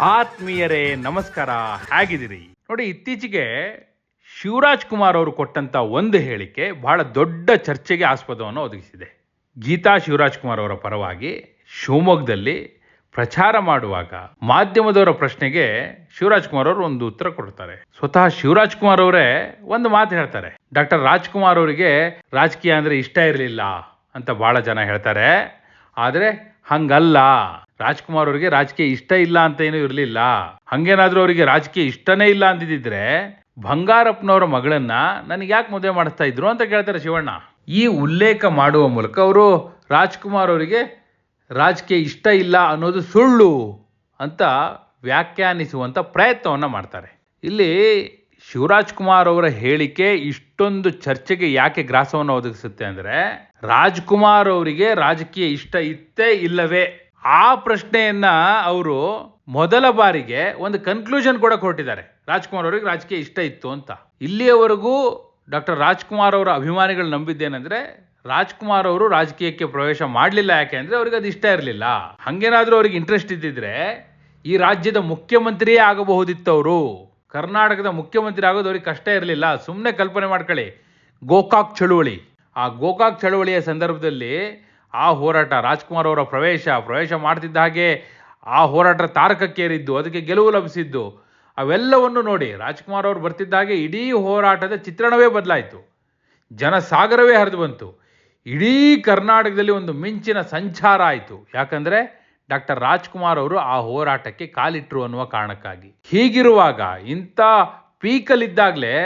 ಆತ್ಮೀಯರೇ, ನಮಸ್ಕಾರ. ಹೇಗಿದ್ದೀರಿ? ನೋಡಿ, ಇತ್ತೀಚೆಗೆ ಶಿವರಾಜ್ ಕುಮಾರ್ ಅವರು ಕೊಟ್ಟಂತ ಒಂದು ಹೇಳಿಕೆ ಬಹಳ ದೊಡ್ಡ ಚರ್ಚೆಗೆ ಆಸ್ಪದವನ್ನು ಒದಗಿಸಿದೆ. ಗೀತಾ ಶಿವರಾಜ್ ಕುಮಾರ್ ಅವರ ಪರವಾಗಿ ಶಿವಮೊಗ್ಗದಲ್ಲಿ ಪ್ರಚಾರ ಮಾಡುವಾಗ ಮಾಧ್ಯಮದವರ ಪ್ರಶ್ನೆಗೆ ಶಿವರಾಜ್ ಕುಮಾರ್ ಅವರು ಒಂದು ಉತ್ತರ ಕೊಡ್ತಾರೆ. ಸ್ವತಃ ಶಿವರಾಜ್ ಕುಮಾರ್ ಅವರೇ ಒಂದು ಮಾತು ಹೇಳ್ತಾರೆ. ಡಾಕ್ಟರ್ ರಾಜ್ಕುಮಾರ್ ಅವರಿಗೆ ರಾಜಕೀಯ ಅಂದ್ರೆ ಇಷ್ಟ ಇರಲಿಲ್ಲ ಅಂತ ಬಹಳ ಜನ ಹೇಳ್ತಾರೆ. ಆದ್ರೆ ಹಂಗಲ್ಲ. ರಾಜ್ಕುಮಾರ್ ಅವರಿಗೆ ರಾಜಕೀಯ ಇಷ್ಟ ಇಲ್ಲ ಅಂತ ಏನೂ ಇರಲಿಲ್ಲ. ಹಂಗೇನಾದ್ರೂ ಅವರಿಗೆ ರಾಜಕೀಯ ಇಷ್ಟನೇ ಇಲ್ಲ ಅಂದಿದ್ರೆ ಬಂಗಾರಪ್ಪನವರ ಮಗಳನ್ನ ನನಗೆ ಯಾಕೆ ಮದುವೆ ಮಾಡಿಸ್ತಾ ಇದ್ರು ಅಂತ ಕೇಳ್ತಾರೆ ಶಿವಣ್ಣ. ಈ ಉಲ್ಲೇಖ ಮಾಡುವ ಮೂಲಕ ಅವರು ರಾಜ್ಕುಮಾರ್ ಅವರಿಗೆ ರಾಜಕೀಯ ಇಷ್ಟ ಇಲ್ಲ ಅನ್ನೋದು ಸುಳ್ಳು ಅಂತ ವ್ಯಾಖ್ಯಾನಿಸುವಂಥ ಪ್ರಯತ್ನವನ್ನು ಮಾಡ್ತಾರೆ. ಇಲ್ಲಿ ಶಿವರಾಜ್ ಕುಮಾರ್ ಅವರ ಹೇಳಿಕೆ ಇಷ್ಟೊಂದು ಚರ್ಚೆಗೆ ಯಾಕೆ ಗ್ರಾಸವನ್ನು ಒದಗಿಸುತ್ತೆ ಅಂದರೆ ರಾಜ್ಕುಮಾರ್ ಅವರಿಗೆ ರಾಜಕೀಯ ಇಷ್ಟ ಇತ್ತೇ ಇಲ್ಲವೇ ಆ ಪ್ರಶ್ನೆಯನ್ನ ಅವರು ಮೊದಲ ಬಾರಿಗೆ ಒಂದು ಕನ್ಕ್ಲೂಷನ್ ಕೂಡ ಕೊಟ್ಟಿದ್ದಾರೆ. ರಾಜ್ಕುಮಾರ್ ಅವರಿಗೆ ರಾಜಕೀಯ ಇಷ್ಟ ಇತ್ತು ಅಂತ. ಇಲ್ಲಿಯವರೆಗೂ ಡಾಕ್ಟರ್ ರಾಜ್ಕುಮಾರ್ ಅವರ ಅಭಿಮಾನಿಗಳು ನಂಬಿದ್ದೇನೆಂದ್ರೆ ರಾಜ್ಕುಮಾರ್ ಅವರು ರಾಜಕೀಯಕ್ಕೆ ಪ್ರವೇಶ ಮಾಡಲಿಲ್ಲ ಯಾಕೆ ಅಂದ್ರೆ ಅವ್ರಿಗೆ ಅದು ಇಷ್ಟ ಇರಲಿಲ್ಲ. ಹಾಗೇನಾದರೂ ಅವ್ರಿಗೆ ಇಂಟ್ರೆಸ್ಟ್ ಇದ್ದಿದ್ರೆ ಈ ರಾಜ್ಯದ ಮುಖ್ಯಮಂತ್ರಿಯೇ ಆಗಬಹುದಿತ್ತು ಅವರು ಕರ್ನಾಟಕದ ಮುಖ್ಯಮಂತ್ರಿ ಆಗೋದು ಅವ್ರಿಗೆ ಕಷ್ಟ ಇರಲಿಲ್ಲ. ಸುಮ್ಮನೆ ಕಲ್ಪನೆ ಮಾಡ್ಕೊಳ್ಳಿ, ಗೋಕಾಕ್ ಚಳುವಳಿ. ಆ ಗೋಕಾಕ್ ಚಳುವಳಿಯ ಸಂದರ್ಭದಲ್ಲಿ ಆ ಹೋರಾಟ ರಾಜ್ಕುಮಾರ್ ಅವರ ಪ್ರವೇಶ ಪ್ರವೇಶ ಮಾಡ್ತಿದ್ದ ಹಾಗೆ ಆ ಹೋರಾಟ ತಾರಕಕ್ಕೇರಿದ್ದು, ಅದಕ್ಕೆ ಗೆಲುವು ಲಭಿಸಿದ್ದು, ಅವೆಲ್ಲವನ್ನು ನೋಡಿ ರಾಜ್ಕುಮಾರ್ ಅವರು ಬರ್ತಿದ್ದ ಹಾಗೆ ಇಡೀ ಹೋರಾಟದ ಚಿತ್ರಣವೇ ಬದಲಾಯಿತು. ಜನಸಾಗರವೇ ಹರಿದು ಬಂತು. ಇಡೀ ಕರ್ನಾಟಕದಲ್ಲಿ ಒಂದು ಮಿಂಚಿನ ಸಂಚಾರ ಆಯಿತು. ಯಾಕಂದರೆ ಡಾಕ್ಟರ್ ರಾಜ್ಕುಮಾರ್ ಅವರು ಆ ಹೋರಾಟಕ್ಕೆ ಕಾಲಿಟ್ಟರು ಅನ್ನುವ ಕಾರಣಕ್ಕಾಗಿ. ಹೀಗಿರುವಾಗ ಇಂಥ ಪೀಕಲ್ಲಿದ್ದಾಗಲೇ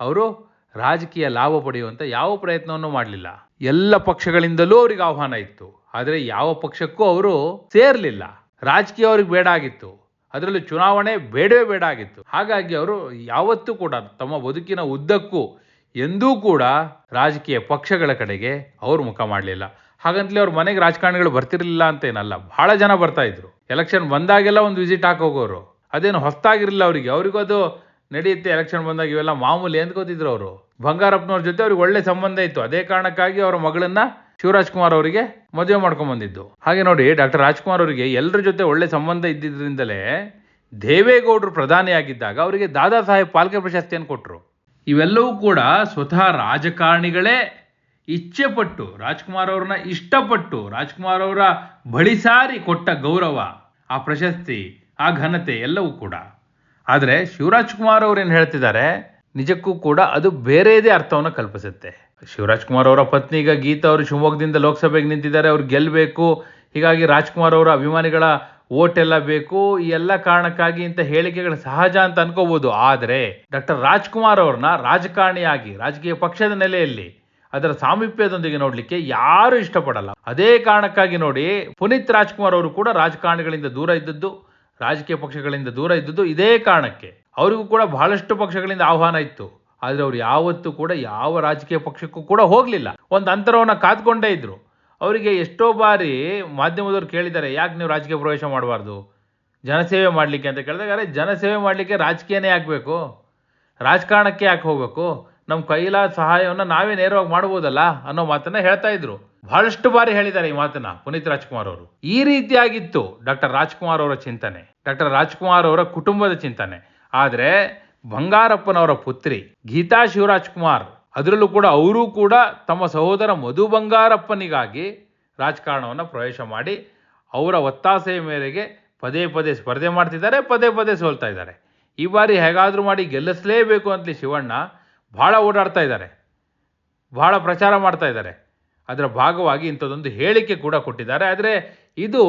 ಅವರು ರಾಜಕೀಯ ಲಾಭ ಪಡೆಯುವಂಥ ಯಾವ ಪ್ರಯತ್ನವನ್ನು ಮಾಡಲಿಲ್ಲ. ಎಲ್ಲ ಪಕ್ಷಗಳಿಂದಲೂ ಅವ್ರಿಗೆ ಆಹ್ವಾನ ಇತ್ತು. ಆದರೆ ಯಾವ ಪಕ್ಷಕ್ಕೂ ಅವರು ಸೇರಲಿಲ್ಲ. ರಾಜಕೀಯ ಅವ್ರಿಗೆ ಬೇಡ ಆಗಿತ್ತು. ಅದರಲ್ಲೂ ಚುನಾವಣೆ ಬೇಡವೇ ಬೇಡ ಆಗಿತ್ತು. ಹಾಗಾಗಿ ಅವರು ಯಾವತ್ತೂ ಕೂಡ ತಮ್ಮ ಬದುಕಿನ ಉದ್ದಕ್ಕೂ ಎಂದೂ ಕೂಡ ರಾಜಕೀಯ ಪಕ್ಷಗಳ ಕಡೆಗೆ ಅವರು ಮುಖ ಮಾಡಲಿಲ್ಲ. ಹಾಗಂತಲೇ ಅವ್ರ ಮನೆಗೆ ರಾಜಕಾರಣಿಗಳು ಬರ್ತಿರಲಿಲ್ಲ ಅಂತ ಏನಲ್ಲ ಬಹಳ ಜನ ಬರ್ತಾ ಇದ್ರು. ಎಲೆಕ್ಷನ್ ಬಂದಾಗೆಲ್ಲ ಒಂದು ವಿಸಿಟ್ ಹಾಕೋಗೋರು. ಅದೇನು ಹೊಸ್ತಾಗಿರಲಿಲ್ಲ ಅವರಿಗೆ. ಅವರಿಗೂ ಅದು ನಡೆಯುತ್ತೆ ಎಲೆಕ್ಷನ್ ಬಂದಾಗ ಇವೆಲ್ಲ ಮಾಮೂಲಿ ಅಂದ್ಕೋತಿದ್ರು ಅವರು? ಬಂಗಾರಪ್ಪನವ್ರ ಜೊತೆ ಅವ್ರಿಗೆ ಒಳ್ಳೆ ಸಂಬಂಧ ಇತ್ತು. ಅದೇ ಕಾರಣಕ್ಕಾಗಿ ಅವರ ಮಗಳನ್ನ ಶಿವರಾಜ್ ಕುಮಾರ್ ಅವರಿಗೆ ಮದುವೆ ಮಾಡ್ಕೊಂಡ್ ಬಂದಿದ್ದು. ಹಾಗೆ ನೋಡಿ ಡಾಕ್ಟರ್ ರಾಜ್ಕುಮಾರ್ ಅವರಿಗೆ ಎಲ್ಲರ ಜೊತೆ ಒಳ್ಳೆ ಸಂಬಂಧ ಇದ್ದಿದ್ದರಿಂದಲೇ ದೇವೇಗೌಡರು ಪ್ರಧಾನಿಯಾಗಿದ್ದಾಗ ಅವರಿಗೆ ದಾದಾ ಸಾಹೇಬ್ ಪಾಲ್ಕೆ ಪ್ರಶಸ್ತಿಯನ್ನು ಕೊಟ್ಟರು ಇವೆಲ್ಲವೂ ಕೂಡ ಸ್ವತಃ ರಾಜಕಾರಣಿಗಳೇ ಇಚ್ಛೆಪಟ್ಟು, ರಾಜ್ಕುಮಾರ್ ಅವ್ರನ್ನ ಇಷ್ಟಪಟ್ಟು, ರಾಜ್ಕುಮಾರ್ ಅವರ ಬಳಿ ಸಾರಿ ಕೊಟ್ಟ ಗೌರವ, ಆ ಪ್ರಶಸ್ತಿ, ಆ ಘನತೆ ಎಲ್ಲವೂ ಕೂಡ. ಆದರೆ ಶಿವರಾಜ್ ಕುಮಾರ್ ಅವ್ರು ಏನು ಹೇಳ್ತಿದ್ದಾರೆ ನಿಜಕ್ಕೂ ಕೂಡ ಅದು ಬೇರೆಯದೇ ಅರ್ಥವನ್ನು ಕಲ್ಪಿಸುತ್ತೆ. ಶಿವರಾಜ್ ಕುಮಾರ್ ಅವರ ಪತ್ನಿ ಈಗ ಗೀತಾ ಅವರು ಶಿವಮೊಗ್ಗದಿಂದ ಲೋಕಸಭೆಗೆ ನಿಂತಿದ್ದಾರೆ, ಅವ್ರು ಗೆಲ್ಲಬೇಕು ಹೀಗಾಗಿ ರಾಜ್ಕುಮಾರ್ ಅವರ ಅಭಿಮಾನಿಗಳ ಓಟ್ ಬೇಕು. ಈ ಎಲ್ಲ ಕಾರಣಕ್ಕಾಗಿ ಇಂಥ ಹೇಳಿಕೆಗಳು ಸಹಜ ಅಂತ ಅನ್ಕೋಬಹುದು ಆದರೆ ಡಾಕ್ಟರ್ ರಾಜ್ಕುಮಾರ್ ಅವ್ರನ್ನ ರಾಜಕಾರಣಿಯಾಗಿ, ರಾಜಕೀಯ ಪಕ್ಷದ ನೆಲೆಯಲ್ಲಿ ಅದರ ಸಾಮೀಪ್ಯದೊಂದಿಗೆ ನೋಡಲಿಕ್ಕೆ ಯಾರು ಇಷ್ಟಪಡಲ್ಲ. ಅದೇ ಕಾರಣಕ್ಕಾಗಿ ನೋಡಿ ಪುನೀತ್ ರಾಜ್ಕುಮಾರ್ ಅವರು ಕೂಡ ರಾಜಕಾರಣಿಗಳಿಂದ ದೂರ ಇದ್ದದ್ದು ರಾಜಕೀಯ ಪಕ್ಷಗಳಿಂದ ದೂರ ಇದ್ದದ್ದು ಇದೇ ಕಾರಣಕ್ಕೆ. ಅವರಿಗೂ ಕೂಡ ಬಹಳಷ್ಟು ಪಕ್ಷಗಳಿಂದ ಆಹ್ವಾನ ಇತ್ತು. ಆದರೆ ಅವರು ಯಾವತ್ತೂ ಕೂಡ ಯಾವ ರಾಜಕೀಯ ಪಕ್ಷಕ್ಕೂ ಕೂಡ ಹೋಗಲಿಲ್ಲ. ಒಂದು ಅಂತರವನ್ನು ಕಾದ್ಕೊಂಡೇ ಇದ್ರು. ಅವರಿಗೆ ಎಷ್ಟೋ ಬಾರಿ ಮಾಧ್ಯಮದವ್ರು ಕೇಳಿದ್ದಾರೆ, ಯಾಕೆ ನೀವು ರಾಜಕೀಯ ಪ್ರವೇಶ ಮಾಡಬಾರ್ದು? ಜನಸೇವೆ ಮಾಡಲಿಕ್ಕೆ ಅಂತ ಕೇಳಿದಾಗ, ಅರೆ, ಜನಸೇವೆ ಮಾಡಲಿಕ್ಕೆ ರಾಜಕೀಯನೇ ಆಗಬೇಕು. ರಾಜಕಾರಣಕ್ಕೆ ಯಾಕೆ ಹೋಗಬೇಕು? ನಮ್ಮ ಕೈಲಾದ ಸಹಾಯವನ್ನು ನಾವೇ ನೇರವಾಗಿ ಮಾಡ್ಬೋದಲ್ಲ ಅನ್ನೋ ಮಾತನ್ನ ಹೇಳ್ತಾ ಇದ್ರು. ಬಹಳಷ್ಟು ಬಾರಿ ಹೇಳಿದ್ದಾರೆ ಈ ಮಾತನ್ನ ಪುನೀತ್ ರಾಜ್ಕುಮಾರ್ ಅವರು. ಈ ರೀತಿಯಾಗಿತ್ತು ಡಾಕ್ಟರ್ ರಾಜ್ಕುಮಾರ್ ಅವರ ಚಿಂತನೆ, ಡಾಕ್ಟರ್ ರಾಜ್ಕುಮಾರ್ ಅವರ ಕುಟುಂಬದ ಚಿಂತನೆ. ಆದರೆ ಬಂಗಾರಪ್ಪನವರ ಪುತ್ರಿ ಗೀತಾ ಶಿವರಾಜ್ ಕುಮಾರ್ ಅದರಲ್ಲೂ ಕೂಡ ಅವರೂ ಕೂಡ ತಮ್ಮ ಸಹೋದರ ಮಧು ಬಂಗಾರಪ್ಪನಿಗಾಗಿ ರಾಜಕಾರಣವನ್ನು ಪ್ರವೇಶ ಮಾಡಿ ಅವರ ಒತ್ತಾಸೆಯ ಮೇರೆಗೆ ಪದೇ ಪದೇ ಸ್ಪರ್ಧೆ ಮಾಡ್ತಿದ್ದಾರೆ, ಪದೇ ಪದೇ ಸೋಲ್ತಾ ಇದ್ದಾರೆ. ಈ ಬಾರಿ ಹೇಗಾದರೂ ಮಾಡಿ ಗೆಲ್ಲಿಸಲೇಬೇಕು ಅಂತಲೇ ಶಿವಣ್ಣ. ಬಹಳ ಓಡಾಡ್ತಾ ಇದ್ದಾರೆ. ಬಹಳ ಪ್ರಚಾರ ಮಾಡ್ತಾ ಇದ್ದಾರೆ. ಅದರ ಭಾಗವಾಗಿ ಇಂಥದ್ದೊಂದು ಹೇಳಿಕೆ ಕೂಡ ಕೊಟ್ಟಿದ್ದಾರೆ. ಆದರೆ ಇದು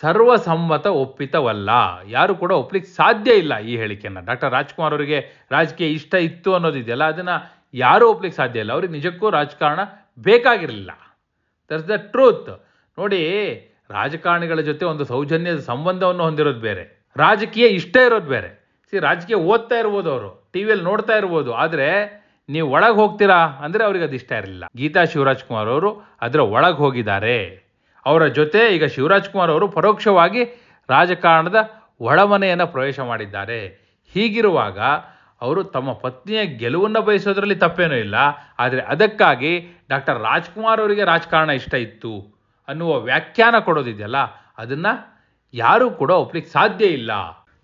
ಸರ್ವಸಮ್ಮತ ಒಪ್ಪಿತವಲ್ಲ. ಯಾರು ಕೂಡ ಒಪ್ಪಲಿಕ್ಕೆ ಸಾಧ್ಯ ಇಲ್ಲ ಈ ಹೇಳಿಕೆಯನ್ನು. ಡಾಕ್ಟರ್ ರಾಜ್ಕುಮಾರ್ ಅವರಿಗೆ ರಾಜಕೀಯ ಇಷ್ಟ ಇತ್ತು ಅನ್ನೋದಿದೆಯಲ್ಲ ಅದನ್ನು ಯಾರೂ ಒಪ್ಪಲಿಕ್ಕೆ ಸಾಧ್ಯ ಇಲ್ಲ. ಅವ್ರಿಗೆ ನಿಜಕ್ಕೂ ರಾಜಕಾರಣ ಬೇಕಾಗಿರಲಿಲ್ಲ. ದಟ್ಸ್ ದ ಟ್ರೂತ್ ನೋಡಿ, ರಾಜಕಾರಣಿಗಳ ಜೊತೆ ಒಂದು ಸೌಜನ್ಯದ ಸಂಬಂಧವನ್ನು ಹೊಂದಿರೋದು ಬೇರೆ. ರಾಜಕೀಯ ಇಷ್ಟ ಇರೋದು ಬೇರೆ. ಸಿ ರಾಜಕೀಯ ಓದ್ತಾ ಇರ್ಬೋದು ಅವರು. ಟಿವಿಯಲ್ಲಿ ನೋಡ್ತಾ ಇರ್ಬೋದು, ಆದರೆ ನೀವು ಒಳಗೆ ಹೋಗ್ತೀರಾ? ಅಂದರೆ ಅವ್ರಿಗೆ ಅದು ಇಷ್ಟ ಇರಲಿಲ್ಲ. ಗೀತಾ ಶಿವರಾಜ್ ಕುಮಾರ್ ಅವರು ಅದರ ಒಳಗೆ ಹೋಗಿದ್ದಾರೆ. ಅವರ ಜೊತೆ ಈಗ ಶಿವರಾಜ್ ಕುಮಾರ್ ಅವರು ಪರೋಕ್ಷವಾಗಿ ರಾಜಕಾರಣದ ಒಳಮನೆಯನ್ನು ಪ್ರವೇಶ ಮಾಡಿದ್ದಾರೆ. ಹೀಗಿರುವಾಗ ಅವರು ತಮ್ಮ ಪತ್ನಿಯ ಗೆಲುವನ್ನು ಬಯಸೋದ್ರಲ್ಲಿ ತಪ್ಪೇನೂ ಇಲ್ಲ. ಆದರೆ ಅದಕ್ಕಾಗಿ ಡಾಕ್ಟರ್ ರಾಜ್ಕುಮಾರ್ ಅವರಿಗೆ ರಾಜಕಾರಣ ಇಷ್ಟ ಇತ್ತು ಅನ್ನುವ ವ್ಯಾಖ್ಯಾನ ಕೊಡೋದಿದೆಯಲ್ಲ, ಅದನ್ನು ಯಾರೂ ಕೂಡ ಒಪ್ಲಿಕ್ಕೆ ಸಾಧ್ಯ ಇಲ್ಲ.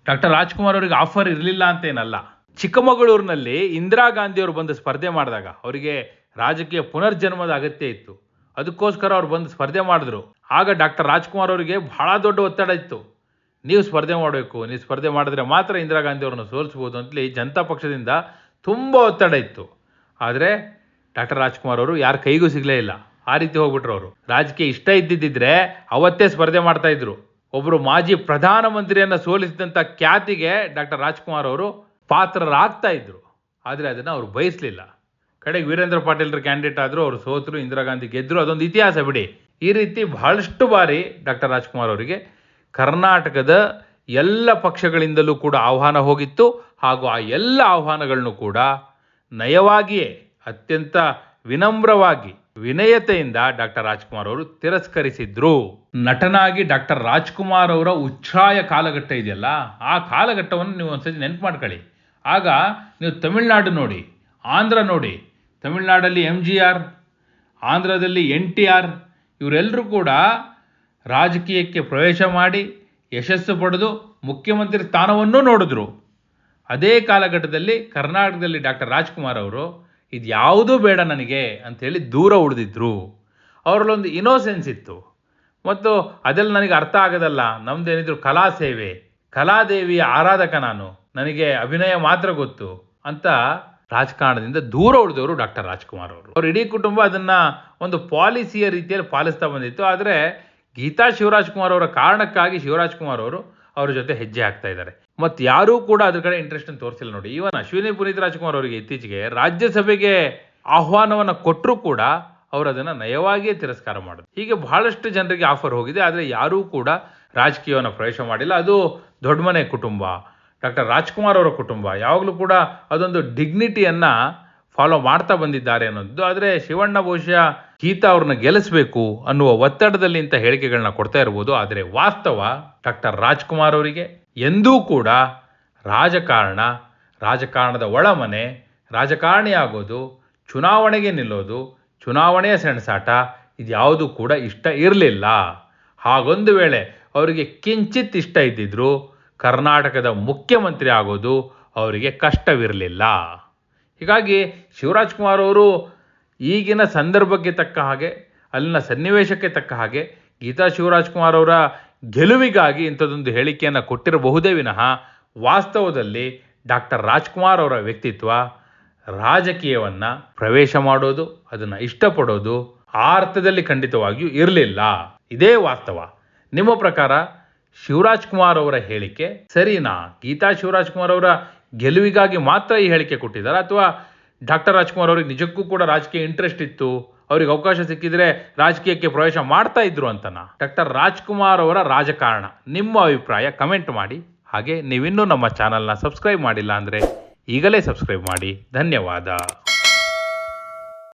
ಡಾಕ್ಟರ್ ರಾಜ್ಕುಮಾರ್ ಅವರಿಗೆ ಆಫರ್ ಇರಲಿಲ್ಲ ಅಂತೇನಲ್ಲ. ಚಿಕ್ಕಮಗಳೂರಿನಲ್ಲಿ ಇಂದಿರಾ ಗಾಂಧಿ ಅವರು ಬಂದು ಸ್ಪರ್ಧೆ ಮಾಡಿದಾಗ ಅವರಿಗೆ ರಾಜಕೀಯ ಪುನರ್ಜನ್ಮದ ಅಗತ್ಯ ಇತ್ತು. ಅದಕ್ಕೋಸ್ಕರ ಅವ್ರು ಬಂದು ಸ್ಪರ್ಧೆ ಮಾಡಿದ್ರು. ಆಗ ಡಾಕ್ಟರ್ ರಾಜ್ಕುಮಾರ್ ಅವರಿಗೆ ಬಹಳ ದೊಡ್ಡ ಒತ್ತಡ ಇತ್ತು. ನೀವು ಸ್ಪರ್ಧೆ ಮಾಡಬೇಕು, ನೀವು ಸ್ಪರ್ಧೆ ಮಾಡಿದ್ರೆ ಮಾತ್ರ ಇಂದಿರಾ ಗಾಂಧಿ ಅವ್ರನ್ನ ಸೋಲಿಸ್ಬೋದು ಅಂತೇಳಿ ಜನತಾ ಪಕ್ಷದಿಂದ ತುಂಬ ಒತ್ತಡ ಇತ್ತು. ಆದರೆ ಡಾಕ್ಟರ್ ರಾಜ್ಕುಮಾರ್ ಅವರು ಯಾರ ಕೈಗೂ ಸಿಗಲೇ ಇಲ್ಲ. ಆ ರೀತಿ ಹೋಗ್ಬಿಟ್ರು ಅವರು. ರಾಜಕೀಯ ಇಷ್ಟ ಇದ್ದಿದ್ದಿದ್ರೆ ಅವತ್ತೇ ಸ್ಪರ್ಧೆ ಮಾಡ್ತಾ ಇದ್ರು. ಒಬ್ಬರು ಮಾಜಿ ಪ್ರಧಾನಮಂತ್ರಿಯನ್ನು ಸೋಲಿಸಿದಂಥ ಖ್ಯಾತಿಗೆ ಡಾಕ್ಟರ್ ರಾಜ್ಕುಮಾರ್ ಅವರು ಪಾತ್ರರಾಗ್ತಾ ಇದ್ರು. ಆದರೆ ಅದನ್ನು ಅವರು ಬಯಸಲಿಲ್ಲ. ಕಡೆಗೆ ವೀರೇಂದ್ರ ಪಾಟೀಲ್ರ ಕ್ಯಾಂಡಿಡೇಟ್ ಆದರೂ ಅವರು ಸೋತರು, ಇಂದಿರಾ ಗಾಂಧಿ ಗೆದ್ದರು ಅದೊಂದು ಇತಿಹಾಸ ಬಿಡಿ. ಈ ರೀತಿ ಬಹಳಷ್ಟು ಬಾರಿ ಡಾಕ್ಟರ್ ರಾಜ್ಕುಮಾರ್ ಅವರಿಗೆ ಕರ್ನಾಟಕದ ಎಲ್ಲ ಪಕ್ಷಗಳಿಂದಲೂ ಕೂಡ ಆಹ್ವಾನ ಹೋಗಿತ್ತು. ಹಾಗೂ ಆ ಎಲ್ಲ ಆಹ್ವಾನಗಳನ್ನು ಕೂಡ ನಯವಾಗಿಯೇ, ಅತ್ಯಂತ ವಿನಮ್ರವಾಗಿ, ವಿನಯತೆಯಿಂದ ಡಾಕ್ಟರ್ ರಾಜ್ಕುಮಾರ್ ಅವರು ತಿರಸ್ಕರಿಸಿದ್ರು. ನಟನಾಗಿ ಡಾಕ್ಟರ್ ರಾಜ್ಕುಮಾರ್ ಅವರ ಉಚ್ಛ್ರಾಯ ಕಾಲಘಟ್ಟ ಇದೆಯಲ್ಲ? ಆ ಕಾಲಘಟ್ಟವನ್ನು ನೀವು ಒಂದ್ಸತಿ ನೆನ್ಪು ಮಾಡ್ಕೊಳ್ಳಿ. ಆಗ ನೀವು ತಮಿಳ್ನಾಡು ನೋಡಿ, ಆಂಧ್ರ ನೋಡಿ, ತಮಿಳ್ನಾಡಲ್ಲಿ ಎಂ ಜಿ ಆರ್ ಆಂಧ್ರದಲ್ಲಿ ಎನ್ ಟಿ ಆರ್ ಇವರೆಲ್ಲರೂ ಕೂಡ ರಾಜಕೀಯಕ್ಕೆ ಪ್ರವೇಶ ಮಾಡಿ ಯಶಸ್ಸು ಪಡೆದು ಮುಖ್ಯಮಂತ್ರಿ ಸ್ಥಾನವನ್ನೂ ನೋಡಿದ್ರು. ಅದೇ ಕಾಲಘಟ್ಟದಲ್ಲಿ ಕರ್ನಾಟಕದಲ್ಲಿ ಡಾಕ್ಟರ್ ರಾಜ್ಕುಮಾರ್ ಅವರು, ಇದು ಯಾವುದೂ ಬೇಡ ನನಗೆ ಅಂಥೇಳಿ ದೂರ ಉಳಿದಿದ್ರು. ಅವರಲ್ಲೊಂದು ಇನೋಸೆನ್ಸ್ ಇತ್ತು. ಮತ್ತು ಅದೆಲ್ಲ ನನಗೆ ಅರ್ಥ ಆಗೋದಲ್ಲ, ನಮ್ದೇನಿದ್ರು ಕಲಾ ಸೇವೆ ಕಲಾದೇವಿಯ ಆರಾಧಕ ನಾನು. ನನಗೆ ಅಭಿನಯ ಮಾತ್ರ ಗೊತ್ತು ಅಂತ ರಾಜಕಾರಣದಿಂದ ದೂರ ಉಳಿದವರು ಡಾಕ್ಟರ್ ರಾಜ್ಕುಮಾರ್ ಅವರು. ಅವ್ರ ಇಡೀ ಕುಟುಂಬ ಅದನ್ನ ಒಂದು ಪಾಲಿಸಿಯ ರೀತಿಯಲ್ಲಿ ಪಾಲಿಸ್ತಾ ಬಂದಿತ್ತು. ಆದರೆ ಗೀತಾ ಶಿವರಾಜ್ ಕುಮಾರ್ ಅವರ ಕಾರಣಕ್ಕಾಗಿ ಶಿವರಾಜ್ ಕುಮಾರ್ ಅವರು ಅವ್ರ ಜೊತೆ ಹೆಜ್ಜೆ ಹಾಕ್ತಾ ಇದ್ದಾರೆ. ಮತ್ತು ಯಾರೂ ಕೂಡ ಅದ್ರ ಕಡೆ ಇಂಟ್ರೆಸ್ಟ್ ತೋರಿಸಿಲ್ಲ ನೋಡಿ. ಈವನ್ ಅಶ್ವಿನಿ ಪುನೀತ್ ರಾಜ್ಕುಮಾರ್ ಅವರಿಗೆ ಇತ್ತೀಚೆಗೆ ರಾಜ್ಯಸಭೆಗೆ ಆಹ್ವಾನವನ್ನು ಕೊಟ್ಟರೂ ಕೂಡ ಅವರು ಅದನ್ನು ನಯವಾಗಿಯೇ ತಿರಸ್ಕಾರ ಮಾಡಿದ್ರು. ಹೀಗೆ ಬಹಳಷ್ಟು ಜನರಿಗೆ ಆಫರ್ ಹೋಗಿದೆ. ಆದರೆ ಯಾರೂ ಕೂಡ ರಾಜಕೀಯವನ್ನು ಪ್ರವೇಶ ಮಾಡಿಲ್ಲ. ಅದು ದೊಡ್ಡ ಮನೆ ಕುಟುಂಬ. ಡಾಕ್ಟರ್ ರಾಜ್ಕುಮಾರ್ ಅವರ ಕುಟುಂಬ, ಯಾವಾಗಲೂ ಕೂಡ ಅದೊಂದು ಡಿಗ್ನಿಟಿಯನ್ನು ಫಾಲೋ ಮಾಡ್ತಾ ಬಂದಿದ್ದಾರೆ ಅನ್ನೋದು. ಆದರೆ ಶಿವಣ್ಣ ಬಹುಶಃ ಗೀತಾ ಅವ್ರನ್ನ ಗೆಲ್ಲಿಸಬೇಕು ಅನ್ನುವ ಒತ್ತಡದಲ್ಲಿ ಇಂಥ ಹೇಳಿಕೆಗಳನ್ನ ಕೊಡ್ತಾ ಇರ್ಬೋದು. ಆದರೆ ವಾಸ್ತವ ಡಾಕ್ಟರ್ ರಾಜ್ಕುಮಾರ್ ಅವರಿಗೆ ಎಂದೂ ಕೂಡ ರಾಜಕಾರಣ, ರಾಜಕಾರಣದ ಒಳಮನೆ, ರಾಜಕಾರಣಿ ಆಗೋದು, ಚುನಾವಣೆಗೆ ನಿಲ್ಲೋದು, ಚುನಾವಣೆಯ ಸೆಣಸಾಟ ಇದ್ಯಾವುದು ಕೂಡ ಇಷ್ಟ ಇರಲಿಲ್ಲ. ಹಾಗೊಂದು ವೇಳೆ ಅವರಿಗೆ ಕಿಂಚಿತ್ ಇಷ್ಟ ಇದ್ದಿದ್ರು ಕರ್ನಾಟಕದ ಮುಖ್ಯಮಂತ್ರಿ ಆಗೋದು ಅವರಿಗೆ ಕಷ್ಟವಿರಲಿಲ್ಲ. ಹೀಗಾಗಿ ಶಿವರಾಜ್ ಕುಮಾರ್ ಅವರು ಈಗಿನ ಸಂದರ್ಭಕ್ಕೆ ತಕ್ಕ ಹಾಗೆ, ಅಲ್ಲಿನ ಸನ್ನಿವೇಶಕ್ಕೆ ತಕ್ಕ ಹಾಗೆ ಗೀತಾ ಶಿವರಾಜ್ ಕುಮಾರ್ ಅವರ ಗೆಲುವಿಗಾಗಿ ಇಂಥದ್ದೊಂದು ಹೇಳಿಕೆಯನ್ನು ಕೊಟ್ಟಿರಬಹುದೇ ವಿನಃ ವಾಸ್ತವದಲ್ಲಿ ಡಾಕ್ಟರ್ ರಾಜ್ಕುಮಾರ್ ಅವರ ವ್ಯಕ್ತಿತ್ವ ರಾಜಕೀಯವನ್ನು ಪ್ರವೇಶ ಮಾಡೋದು, ಅದನ್ನು ಇಷ್ಟಪಡೋದು ಆ ಅರ್ಥದಲ್ಲಿ ಖಂಡಿತವಾಗಿಯೂ ಇರಲಿಲ್ಲ. ಇದೇ ವಾಸ್ತವ. ನಿಮ್ಮ ಪ್ರಕಾರ ಶಿವರಾಜ್ ಕುಮಾರ್ ಅವರ ಹೇಳಿಕೆ ಸರಿನಾ? ಗೀತಾ ಶಿವರಾಜ್ ಕುಮಾರ್ ಅವರ ಗೆಲುವಿಗಾಗಿ ಮಾತ್ರ ಈ ಹೇಳಿಕೆ ಕೊಟ್ಟಿದ್ದಾರೆ ಅಥವಾ ಡಾಕ್ಟರ್ ರಾಜ್ಕುಮಾರ್ ಅವರಿಗೆ ನಿಜಕ್ಕೂ ಕೂಡ ರಾಜಕೀಯ ಇಂಟ್ರೆಸ್ಟ್ ಇತ್ತು? ಅವ್ರಿಗೆ ಅವಕಾಶ ಸಿಕ್ಕಿದ್ರೆ ರಾಜಕೀಯಕ್ಕೆ ಪ್ರವೇಶ ಮಾಡ್ತಾ ಇದ್ರು ಅಂತನಾ? ಡಾಕ್ಟರ್ ರಾಜ್ಕುಮಾರ್ ಅವರ ರಾಜಕಾರಣ, ನಿಮ್ಮ ಅಭಿಪ್ರಾಯ ಕಮೆಂಟ್ ಮಾಡಿ. ಹಾಗೆ ನೀವಿನ್ನೂ ನಮ್ಮ ಚಾನಲ್ನ ಸಬ್ಸ್ಕ್ರೈಬ್ ಮಾಡಿಲ್ಲ ಅಂದರೆ ಈಗಲೇ ಸಬ್ಸ್ಕ್ರೈಬ್ ಮಾಡಿ. ಧನ್ಯವಾದ.